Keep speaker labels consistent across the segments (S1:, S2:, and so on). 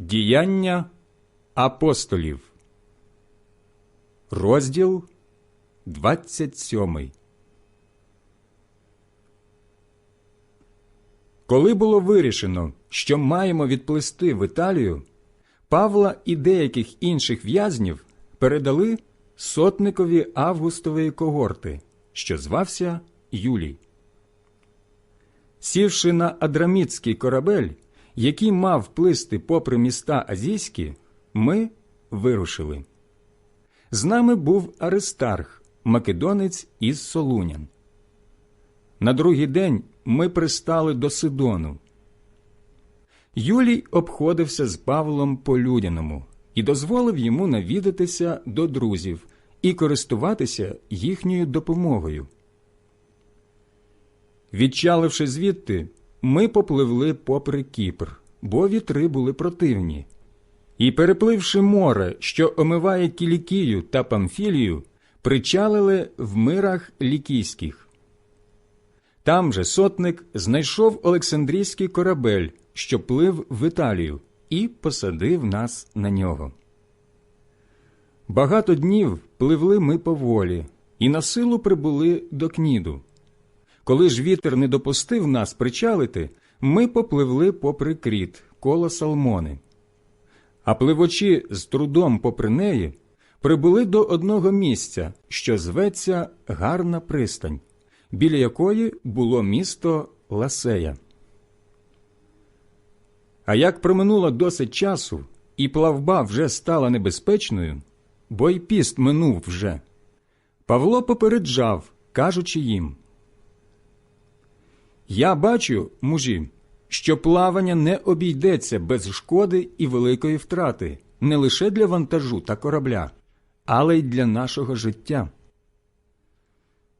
S1: Діяння апостолів, розділ 27. Коли було вирішено, що маємо відплисти в Італію, Павла і деяких інших в'язнів передали сотникові Августової когорти, що звався Юлій. Сівши на Адрамітський корабель, який мав плисти попри міста Азійські, ми вирушили. З нами був Аристарх, македонець із Солунян. На другий день ми пристали до Сидону. Юлій обходився з Павлом по людяному і дозволив йому навідатися до друзів і користуватися їхньою допомогою. Відчаливши звідти, ми попливли попри Кіпр, бо вітри були противні. І, перепливши море, що омиває Кілікію та Памфілію, причалили в мирах лікійських. Там же сотник знайшов Олександрійський корабель, що плив в Італію, і посадив нас на нього. Багато днів пливли ми поволі, і на силу прибули до Кніду. Коли ж вітер не допустив нас причалити, ми попливли попри кріт коло Салмони. А пливочі з трудом попри неї прибули до одного місця, що зветься Гарна пристань, біля якої було місто Ласея. А як проминуло досить часу, і плавба вже стала небезпечною, бо й піст минув вже, Павло попереджав, кажучи їм Я бачу, мужі, що плавання не обійдеться без шкоди і великої втрати не лише для вантажу та корабля, але й для нашого життя.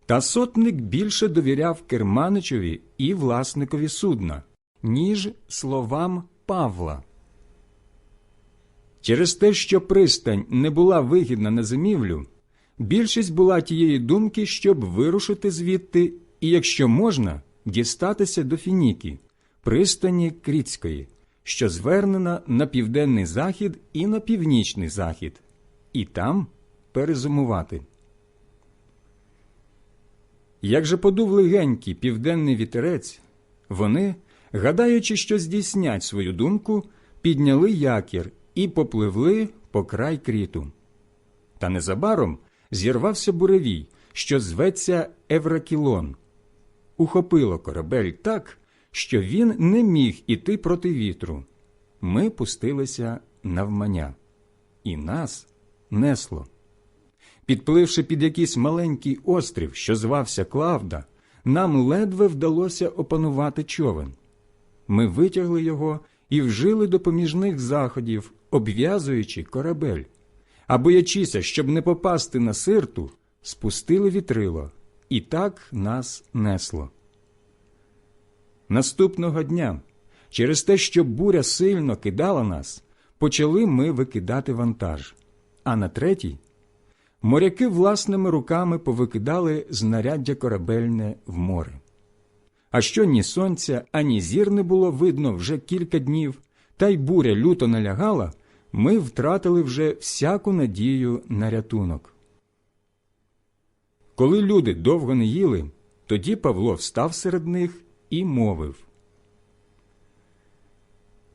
S1: Та сотник більше довіряв керманичеві і власникові судна, ніж словам Павла. Через те, що пристань не була вигідна на зимівлю, більшість була тієї думки, щоб вирушити звідти і, якщо можна, дістатися до Фініки, пристані Крітської, що звернена на південний захід і на північний захід, і там перезимувати. Як же подув легенький південний вітерець, вони, гадаючи, що здійснять свою думку, підняли якір і попливли по край кріту. Та незабаром зірвався буревій, що зветься Евракілон. Ухопило корабель так, що він не міг іти проти вітру. Ми пустилися навмання, і нас несло. Підпливши під якийсь маленький острів, що звався Клавда, нам ледве вдалося опанувати човен. Ми витягли його і вжили допоміжних заходів, обв'язуючи корабель. А боячися, щоб не попасти на сирту, спустили вітрило, і так нас несло. Наступного дня, через те, що буря сильно кидала нас, почали ми викидати вантаж, а на третій моряки власними руками повикидали знаряддя корабельне в море. А що ні сонця, ані зір не було видно вже кілька днів, та й буря люто налягала, ми втратили вже всяку надію на рятунок. Коли люди довго не їли, тоді Павло встав серед них і мовив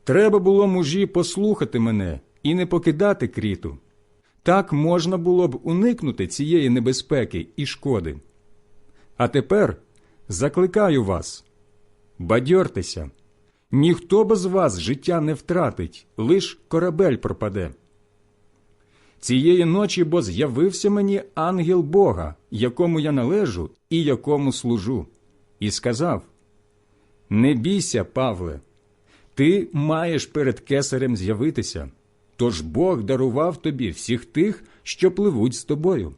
S1: Треба було мужі послухати мене і не покидати кріту. Так можна було б уникнути цієї небезпеки і шкоди. А тепер закликаю вас бадьортеся. Ніхто без вас життя не втратить, лиш корабель пропаде. Цієї ночі бо з'явився мені ангел Бога, якому я належу і якому служу, і сказав Не бійся, Павле, ти маєш перед кесарем з'явитися, тож Бог дарував тобі всіх тих, що пливуть з тобою.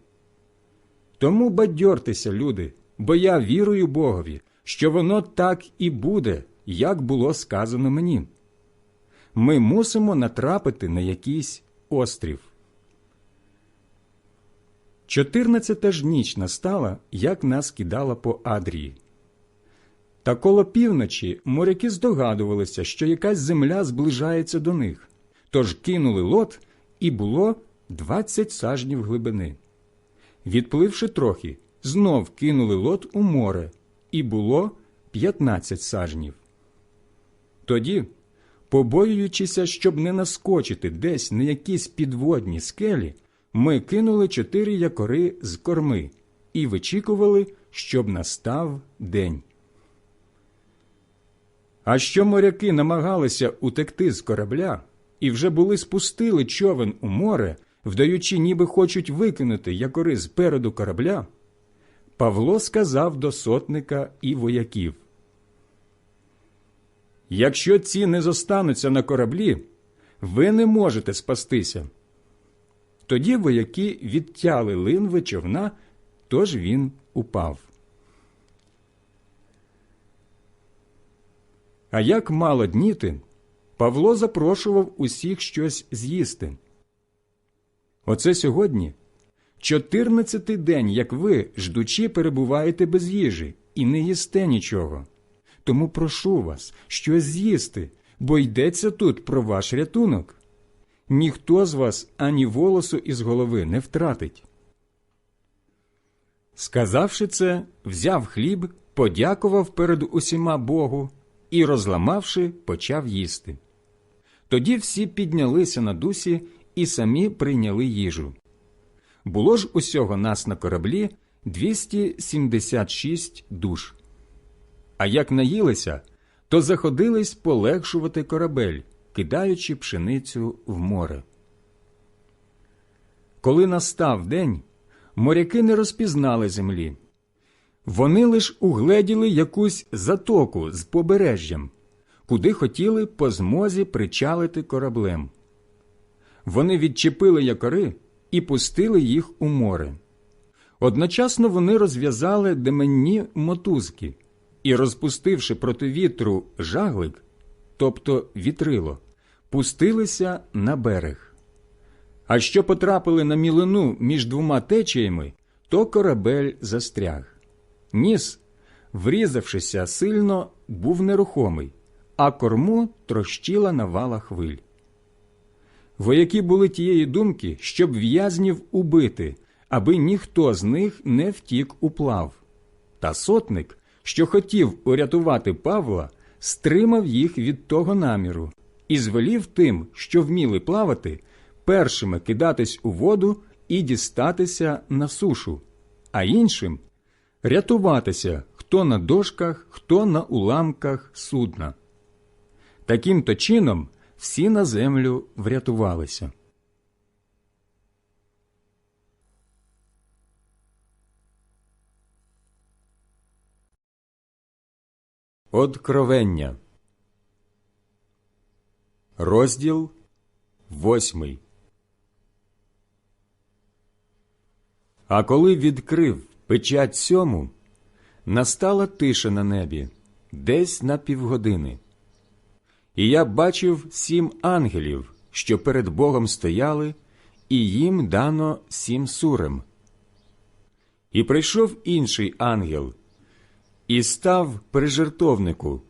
S1: Тому бадьортеся, люди, бо я вірую Богові, що воно так і буде, як було сказано мені. Ми мусимо натрапити на якийсь острів. Чотирнадцята ж ніч настала, як нас кидала по Адрії. Та коло півночі моряки здогадувалися, що якась земля зближається до них, Тож кинули лот, і було двадцять сажнів глибини. Відпливши трохи, знов кинули лот у море, і було п'ятнадцять сажнів. Тоді, побоюючися, щоб не наскочити десь на якісь підводні скелі, ми кинули чотири якори з корми і вичікували, щоб настав день. А що моряки намагалися утекти з корабля і вже були спустили човен у море, вдаючи, ніби хочуть викинути якори з переду корабля, Павло сказав до сотника і вояків Якщо ці не зостануться на кораблі, ви не можете спастися. Тоді вояки відтяли линви човна, тож він упав. А як мало дніти, Павло запрошував усіх щось з'їсти. Оце сьогодні чотирнадцятий день, як ви, ждучи, перебуваєте без їжі і не їсте нічого. Тому прошу вас щось з'їсти, бо йдеться тут про ваш рятунок. Ніхто з вас ані волосу із голови не втратить. Сказавши це, взяв хліб, подякував перед усіма Богу і, розламавши, почав їсти. Тоді всі піднялися на дусі і самі прийняли їжу. Було ж усього нас на кораблі 276 душ. А як наїлися, то заходились полегшувати корабель, кидаючи пшеницю в море. Коли настав день, моряки не розпізнали землі. Вони лиш угледіли якусь затоку з побережжям, куди хотіли по змозі причалити кораблем. Вони відчепили якори і пустили їх у море. Одночасно вони розв'язали деменні мотузки і, розпустивши проти вітру жаглик, тобто вітрило, пустилися на берег. А що потрапили на мілину між двома течіями, то корабель застряг. Ніс, врізавшися сильно, був нерухомий, а корму трощила навала хвиль. Вояки були тієї думки, щоб в'язнів убити, аби ніхто з них не втік у плав. Та сотник, що хотів урятувати Павла, стримав їх від того наміру і звелів тим, що вміли плавати, першими кидатись у воду і дістатися на сушу, а іншим рятуватися хто на дошках, хто на уламках судна. Таким то чином всі на землю врятувалися. Откровення. Розділ восьмий. А коли відкрив печать сьому, настала тиша на небі десь на півгодини. І я бачив сім ангелів, що перед Богом стояли, і їм дано сім сурем. І прийшов інший ангел і став при жертовнику,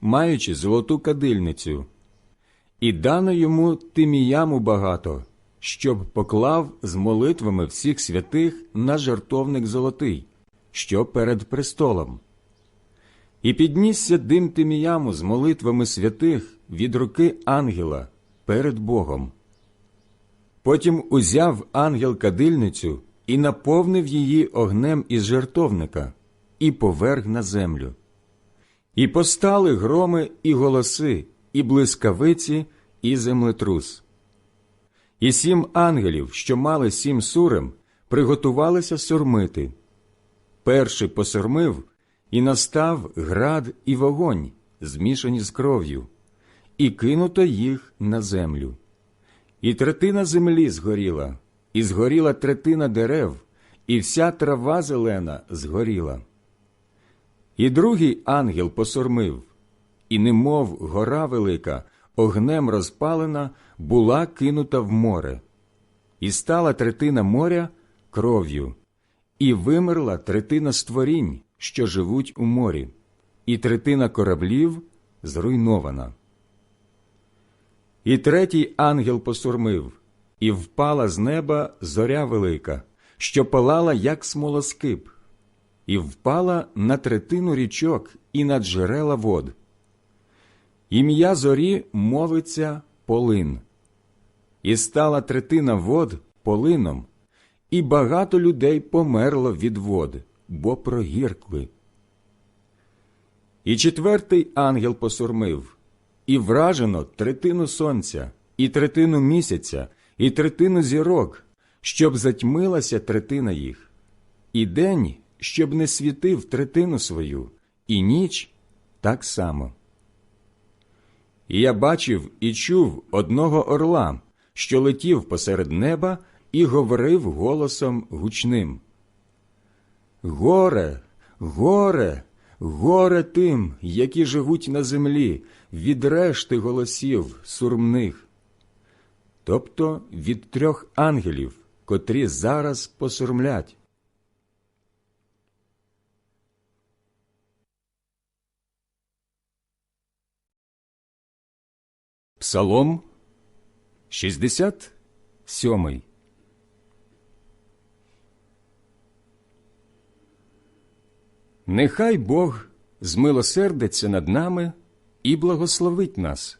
S1: маючи золоту кадильницю, і дано йому тиміяму багато, щоб поклав з молитвами всіх святих на жертовник золотий, що перед престолом. І піднісся дим тиміяму з молитвами святих від руки ангела перед Богом. Потім узяв ангел кадильницю і наповнив її огнем із жертовника і поверг на землю. І постали громи і голоси, і блискавиці, і землетрус. І сім ангелів, що мали сім сурем, приготувалися сурмити. Перший посурмив, і настав град і вогонь, змішані з кров'ю, і кинуто їх на землю. І третина землі згоріла, і згоріла третина дерев, і вся трава зелена згоріла. І другий ангел посурмив, і, немов гора велика, огнем розпалена, була кинута в море, і стала третина моря кров'ю, і вимерла третина створінь, що живуть у морі, і третина кораблів зруйнована. І третій ангел посурмив, і впала з неба зоря велика, що палала, як смолоскип, і впала на третину річок і на джерела вод. Ім'я зорі мовиться полин. І стала третина вод полином, і багато людей померло від вод, бо прогіркли. І четвертий ангел посурмив, і вражено третину сонця, і третину місяця, і третину зірок, щоб затьмилася третина їх, і день, щоб не світив третину свою, і ніч так само. І я бачив і чув одного орла, що летів посеред неба і говорив голосом гучним. Горе, горе, горе тим, які живуть на землі, від решти голосів сурмних, тобто від трьох ангелів, котрі зараз посурмлять. Псалом 67 Нехай Бог змилосердиться над нами і благословить нас.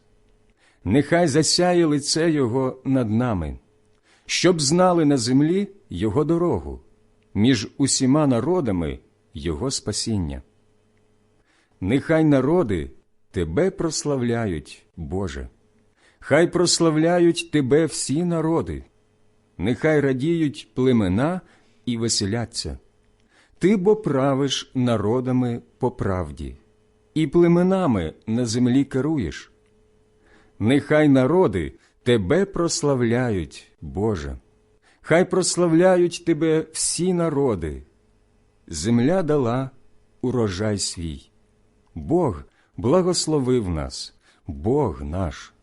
S1: Нехай засяє лице Його над нами, щоб знали на землі Його дорогу, між усіма народами Його спасіння. Нехай народи Тебе прославляють, Боже. Хай прославляють тебе всі народи, нехай радіють племена і веселяться. Ти бо правиш народами по правді, і племенами на землі керуєш. Нехай народи тебе прославляють, Боже, хай прославляють тебе всі народи. Земля дала урожай свій. Бог благословив нас, Бог наш.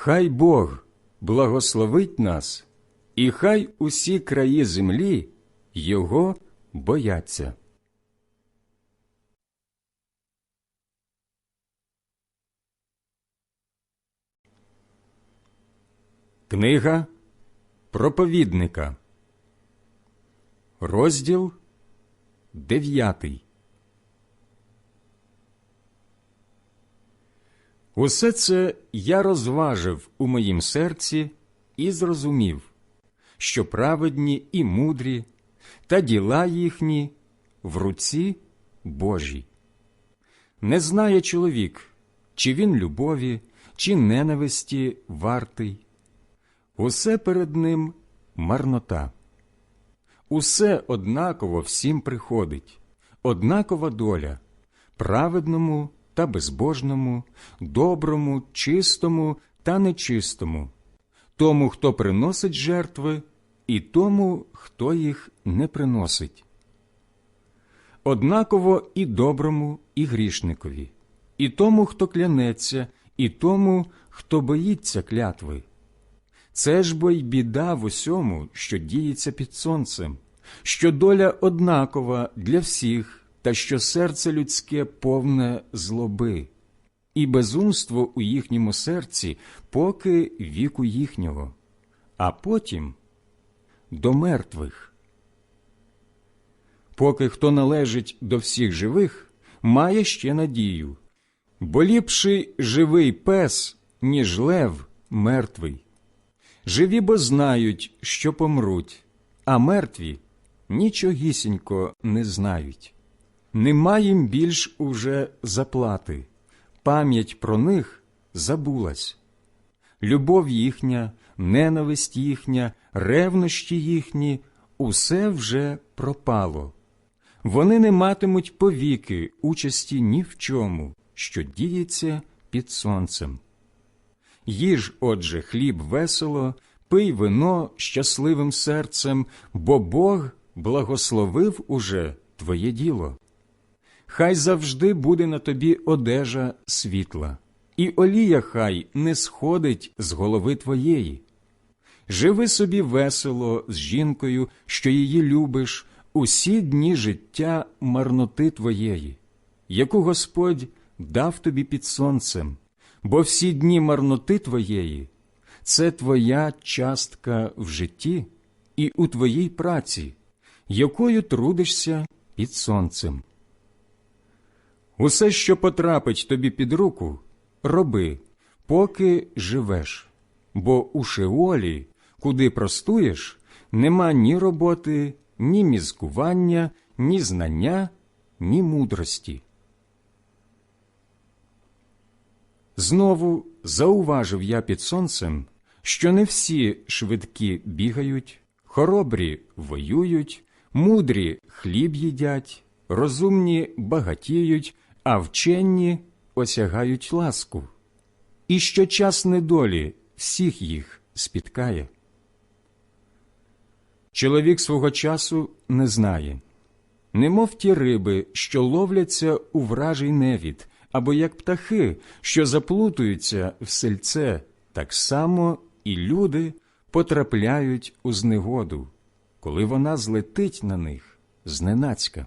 S1: Хай Бог благословить нас, і хай усі краї землі Його бояться. Книга проповідника, розділ дев'ятий. Усе це я розважив у моїм серці і зрозумів, що праведні і мудрі, та діла їхні в руці Божій. Не знає чоловік, чи він любові, чи ненависті вартий. Усе перед ним марнота. Усе однаково всім приходить, однакова доля, праведному та безбожному, доброму, чистому та нечистому, тому, хто приносить жертви, і тому, хто їх не приносить. Однаково і доброму, і грішникові, і тому, хто клянеться, і тому, хто боїться клятви. Це ж бо й біда в усьому, що діється під сонцем, що доля однакова для всіх, та що серце людське повне злоби, і безумство у їхньому серці, поки віку їхнього, а потім до мертвих. Поки хто належить до всіх живих, має ще надію, бо ліпший живий пес, ніж лев мертвий. Живі бо знають, що помруть, а мертві нічогісінько не знають. Нема їм більш уже заплати, пам'ять про них забулась. Любов їхня, ненависть їхня, ревнощі їхні усе вже пропало. Вони не матимуть повіки участі ні в чому, що діється під сонцем. Їж, отже, хліб весело, пий вино щасливим серцем, бо Бог благословив уже твоє діло. Хай завжди буде на тобі одежа світла, і олія хай не сходить з голови твоєї. Живи собі весело з жінкою, що її любиш, усі дні життя марноти твоєї, яку Господь дав тобі під сонцем, бо всі дні марноти твоєї це твоя частка в житті і у твоїй праці, якою трудишся під сонцем. Усе, що потрапить тобі під руку, роби, поки живеш, бо у Шеолі, куди простуєш, нема ні роботи, ні мізкування, ні знання, ні мудрості. Знову зауважив я під сонцем, що не всі швидкі бігають, хоробрі воюють, мудрі хліб їдять, розумні багатіють, а вчені осягають ласку, і що час недолі всіх їх спіткає. Чоловік свого часу не знає, немов ті риби, що ловляться у вражий невід, або як птахи, що заплутуються в сельце, так само і люди потрапляють у знегоду, коли вона злетить на них зненацька.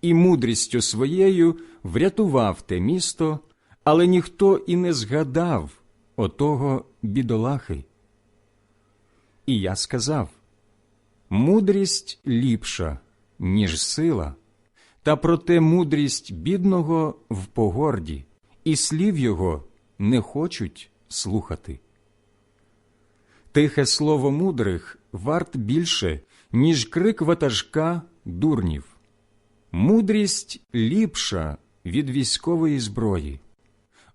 S1: і мудрістю своєю врятував те місто, але ніхто і не згадав отого бідолахи. І я сказав мудрість ліпша, ніж сила, та проте мудрість бідного в погорді, і слів його не хочуть слухати. Тихе слово мудрих варт більше, ніж крик ватажка дурнів. Мудрість ліпша від військової зброї.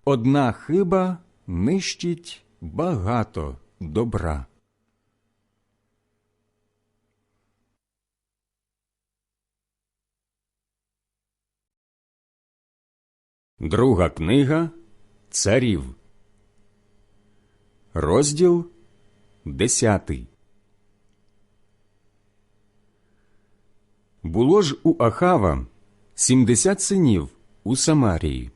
S1: Одна хиба нищить багато добра. Друга книга Царів. Розділ десятий. Було ж у Ахава сімдесят синів у Самарії.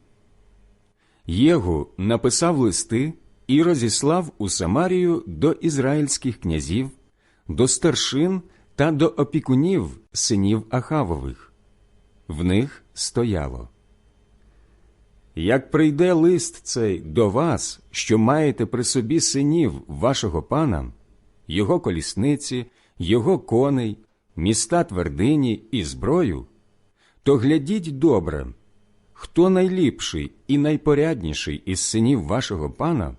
S1: Єгу написав листи і розіслав у Самарію до ізраїльських князів, до старшин та до опікунів синів Ахавових. В них стояло. Як прийде лист цей до вас, що маєте при собі синів вашого пана, його колісниці, його коней, міста твердині і зброю, то глядіть добре, хто найліпший і найпорядніший із синів вашого пана,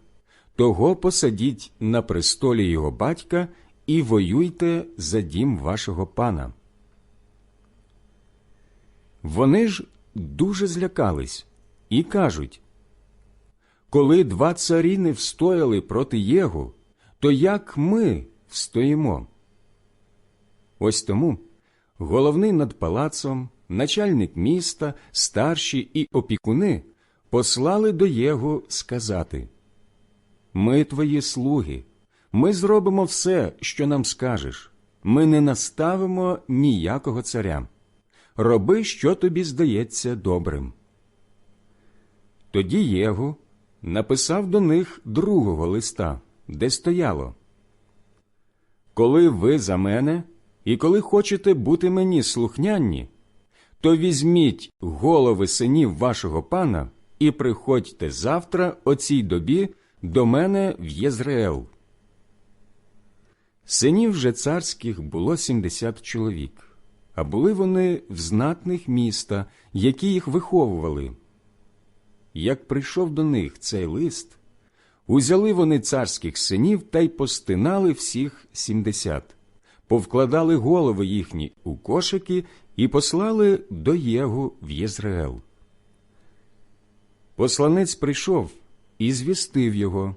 S1: того посадіть на престолі його батька і воюйте за дім вашого пана. Вони ж дуже злякались і кажуть коли два царі не встояли проти Єгу, то як ми встоїмо? Ось тому головний над палацом, начальник міста, старші і опікуни послали до Єгу сказати Ми твої слуги, ми зробимо все, що нам скажеш. Ми не наставимо ніякого царя. Роби, що тобі здається добрим. Тоді Єгу написав до них другого листа, де стояло Коли ви за мене і коли хочете бути мені слухнянні, то візьміть голови синів вашого пана і приходьте завтра о цій добі до мене в Єзреел. Синів же царських було сімдесят чоловік, а були вони в знатних міста, які їх виховували. Як прийшов до них цей лист, узяли вони царських синів та й постинали всіх сімдесят, повкладали голови їхні у кошики і послали до Єгу в Єзраел. Посланець прийшов і звістив його.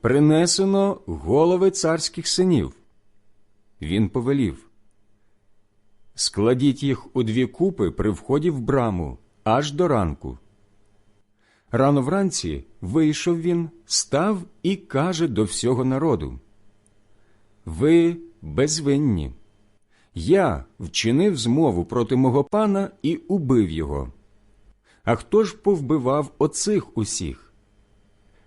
S1: Принесено голови царських синів. Він повелів. Складіть їх у дві купи при вході в браму аж до ранку. Рано вранці вийшов він, став і каже до всього народу Ви безвинні. Я вчинив змову проти мого пана і убив його. А хто ж повбивав оцих усіх?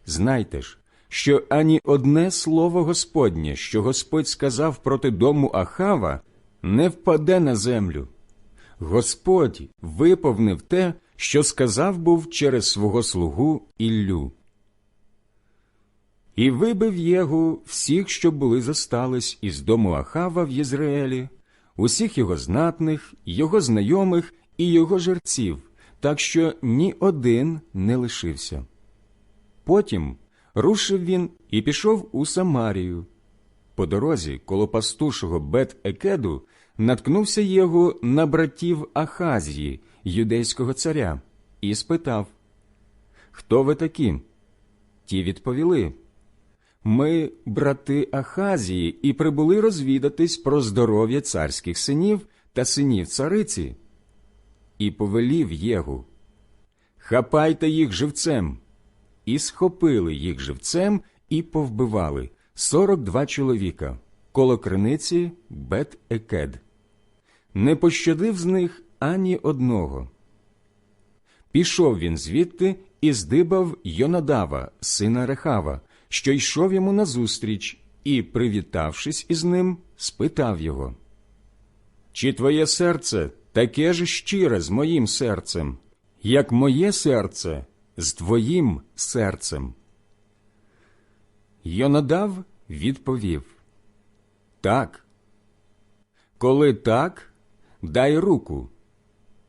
S1: Знайте ж, що ані одне слово Господнє, що Господь сказав проти дому Ахава, не впаде на землю. Господь виповнив те, що сказав був через свого слугу Іллю. І вибив Єгу всіх, що були зостались із дому Ахава в Єзраїлі, усіх його знатних, його знайомих і його жерців, так що ні один не лишився. Потім рушив він і пішов у Самарію. По дорозі, коло пастушого Бет-Екеду, наткнувся його на братів Ахазії, юдейського царя, і спитав Хто ви такі? Ті відповіли Ми, брати Ахазії, і прибули розвідатись про здоров'я царських синів та синів цариці. І повелів Єгу Хапайте їх живцем. І схопили їх живцем і повбивали сорок два чоловіка коло криниці Бет-Екед. Не пощадив з них ані одного. Пішов він звідти і здибав Йонадава, сина Рехава, що йшов йому назустріч, і, привітавшись із ним, спитав його Чи твоє серце таке ж щире з моїм серцем, як моє серце з твоїм серцем? Йонадав відповів Так. Коли так, дай руку.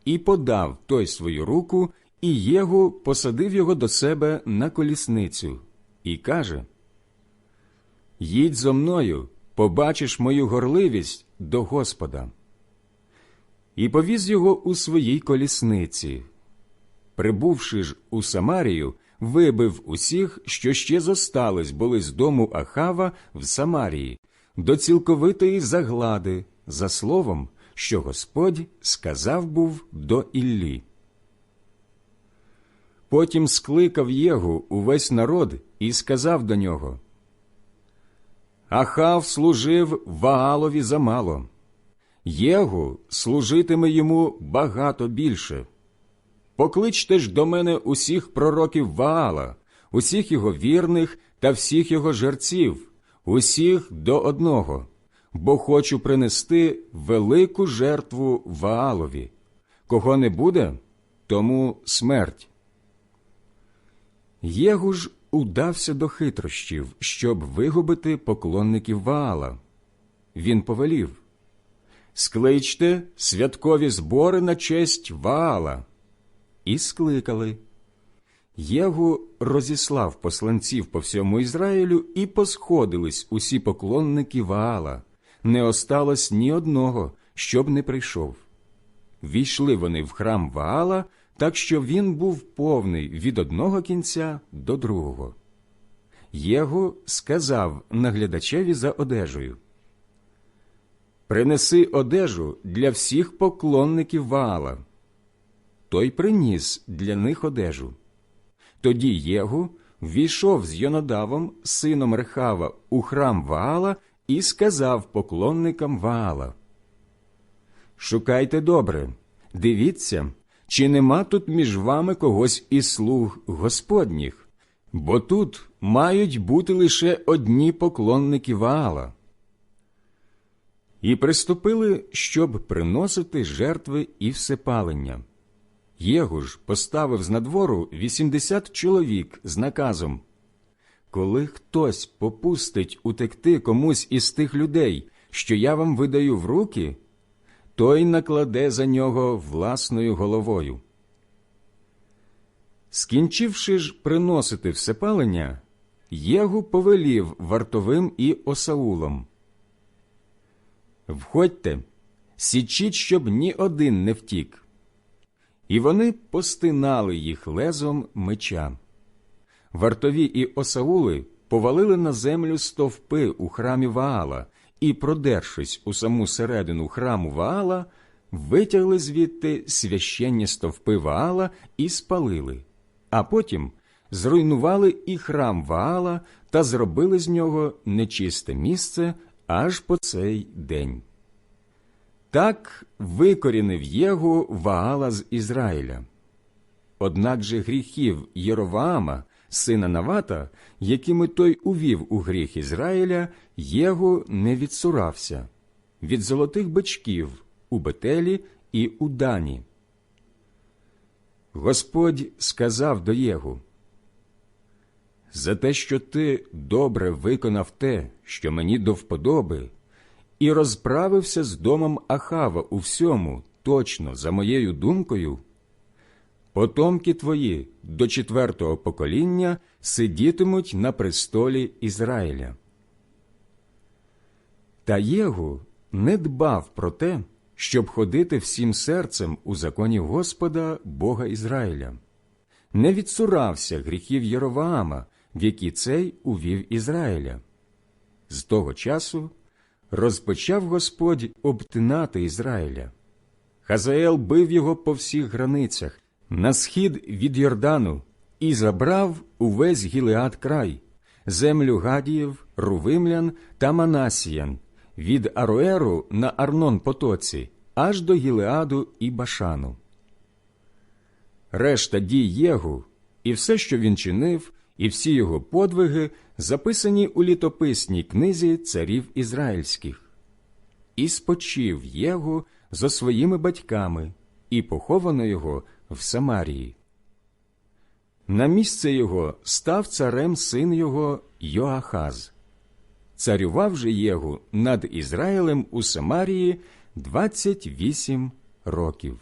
S1: І подав той свою руку, і Єгу посадив його до себе на колісницю, і каже Їдь зо мною, побачиш мою горливість до Господа. І повіз його у своїй колісниці. Прибувши ж у Самарію, вибив усіх, що ще зостались були з дому Ахава в Самарії, до цілковитої заглади, за словом, що Господь сказав був до Іллі. Потім скликав Єгу увесь народ і сказав до нього Ахав служив Ваалові замало. Єгу служитиме йому багато більше. Покличте ж до мене усіх пророків Ваала, усіх його вірних та всіх його жерців, усіх до одного, бо хочу принести велику жертву Ваалові. Кого не буде, тому смерть. Єгу ж удався до хитрощів, щоб вигубити поклонників Ваала. Він повелів Скличте святкові збори на честь Ваала. І скликали. Єгу розіслав посланців по всьому Ізраїлю і посходились усі поклонники Ваала. Не осталось ні одного, щоб не прийшов. Війшли вони в храм Ваала, так що він був повний від одного кінця до другого. Єгу сказав наглядачеві за одежею Принеси одежу для всіх поклонників Ваала. Той приніс для них одежу. Тоді Єгу війшов з Йонадавом, сином Рехава, у храм Ваала і сказав поклонникам Ваала Шукайте добре, дивіться, чи нема тут між вами когось із слуг Господніх, бо тут мають бути лише одні поклонники Ваала. І приступили, щоб приносити жертви і всепалення. Єгу ж поставив з надвору вісімдесят чоловік з наказом Коли хтось попустить утекти комусь із тих людей, що я вам видаю в руки, той накладе за нього власною головою. Скінчивши ж приносити всепалення, Єгу повелів вартовим і осаулом. Входьте, січіть, щоб ні один не втік. І вони постинали їх лезом меча. Вартові і осаули повалили на землю стовпи у храмі Ваала і, продершись у саму середину храму Ваала, витягли звідти священні стовпи Ваала і спалили. а потім зруйнували і храм Ваала та зробили з нього нечисте місце аж по цей день. Так викорінив Єгу Ваала з Ізраїля. Однак же гріхів Єроваама, сина Навата, якими той увів у гріх Ізраїля, Єгу не відсурався від золотих бичків у Бетелі і у Дані. Господь сказав до Єгу, за те, що ти добре виконав те, що мені до вподоби, і розправився з домом Ахава у всьому точно за моєю думкою, потомки твої до четвертого покоління сидітимуть на престолі Ізраїля. Та Єгу не дбав про те, щоб ходити всім серцем у законі Господа Бога Ізраїля, не відсурався гріхів Єроваама, в які цей увів Ізраїля. З того часу розпочав Господь обтинати Ізраїля. Хазаел бив його по всіх границях, на схід від Йордану, і забрав увесь Гілеад край, землю Гадіїв, Рувимлян та Манасіян, від Ароеру на Арнон Потоці, аж до Гілеаду і Башану. Решта дій Єгу і все, що він чинив, і всі його подвиги записані у літописній книзі царів ізраїльських. І спочив Єгу зо своїми батьками, і поховано його в Самарії. На місце його став царем син його Йоахаз. Царював же Єгу над Ізраїлем у Самарії 28 років.